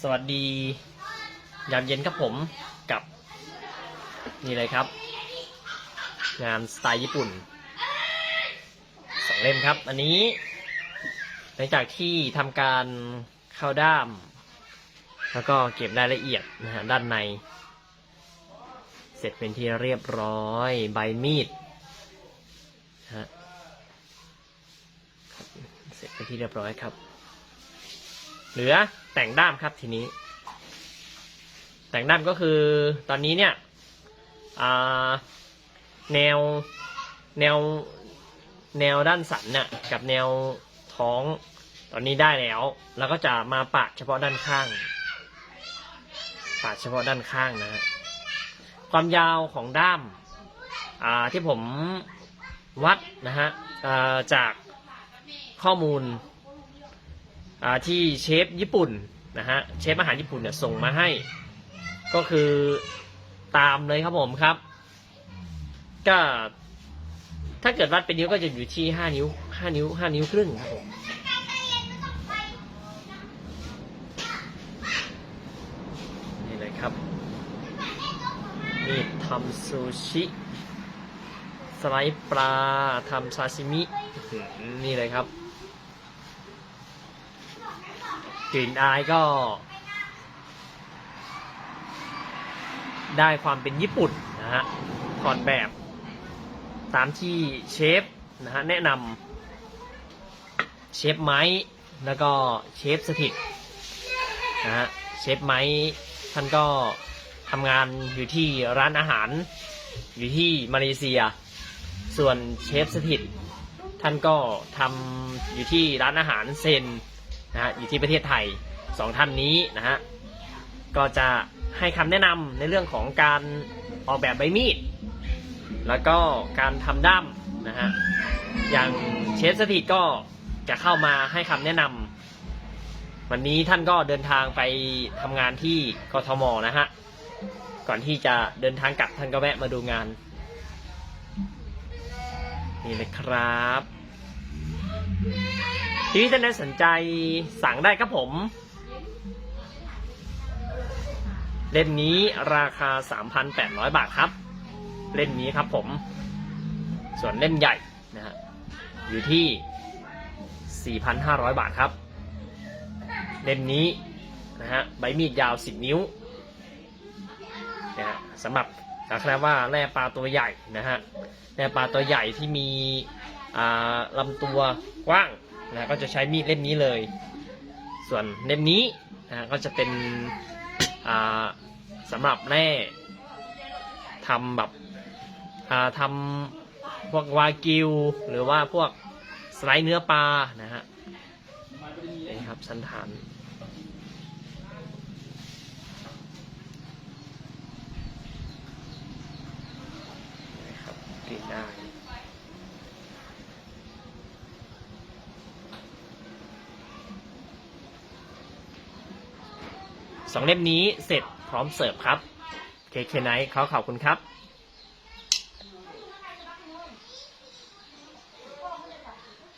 สวัสดี ยามเย็นครับผมกับ นี่เลยครับ งานสไตล์ญี่ปุ่นสองเล่มครับ อันนี้ หลังจากที่ทำการเข้าด้าม แล้วก็เก็บรายละเอียดนะฮะด้านใน เสร็จเป็นที่เรียบร้อยใบมีดนะฮะเสร็จเป็นที่เรียบร้อยครับ เหลือแต่งด้ามครับทีนี้ แต่งด้ามก็คือตอนนี้เนี่ยแนวแนวแนวด้านสันน่ะกับแนวท้องตอนนี้ได้แล้ว แล้วก็จะมาปะเฉพาะด้านข้าง ปาดเฉพาะด้านข้างนะฮะความยาวของด้ามที่ผมวัดนะฮะจากข้อมูล ที่เชฟญี่ปุ่นนะฮะเชฟอาหารญี่ปุ่นเนี่ยส่งมาให้ ก็คือตามเลยครับผมครับ ก็ถ้าเกิดวัดเป็นนิ้วก็จะอยู่ที่ห้านิ้วห้านิ้วห้านิ้วครึ่งครับผมนี่เลยครับนี่ทำซูชิสไลด์ปลาทำซาชิมินี่เลยครับ กลิ่นอายก็ ได้ความเป็นญี่ปุ่นนะฮะถอดแบบตามที่เชฟนะฮะแนะนำเชฟไม้แล้วก็เชฟสถิตนะฮะเชฟไม้ท่านก็ทำงานอยู่ที่ร้านอาหาร อยู่ที่มาเลเซีย ส่วนเชฟสถิต ท่านก็ทำอยู่ที่ร้านอาหารเซน นะฮะอยู่ที่ประเทศไทยสองท่านนี้นะฮะก็จะให้คำแนะนำในเรื่องของการออกแบบใบมีด แล้วก็การทำด้ามนะฮะอย่างเชฟสถิตก็จะเข้ามาให้คำแนะนำวันนี้ท่านก็เดินทางไปทำงานที่กทมนะฮะก่อนที่จะเดินทางกลับท่านก็แวะมาดูงาน นี่เลยครับ ที่ท่านได้สนใจสั่งได้ครับผม เล่มนี้ราคา 3,800 บาทครับ เล่มนี้ครับผม ส่วนเล่มใหญ่นะฮะอยู่ที่ 4,500 บาทครับ เล่มนี้นะฮะใบมีดยาว 10 นิ้วนะฮะสำหรับลักษณะว่าแร่ปลาตัวใหญ่นะฮะแร่ปลาตัวใหญ่ที่มีอ่าลำตัวกว้าง นะก็จะใช้มีดเล่มนี้เลย ส่วนเล่มนี้นะก็จะเป็นอ่าสำหรับแร่ทำแบบอ่าทำพวกวากิว หรือว่าพวกสไลด์เนื้อปลานะฮะนี่ครับสันฐานนี่ครับกรีได้ สองเล่มนี้เสร็จพร้อมเสิร์ฟครับเคเคไนท์เขาขอบคุณครับ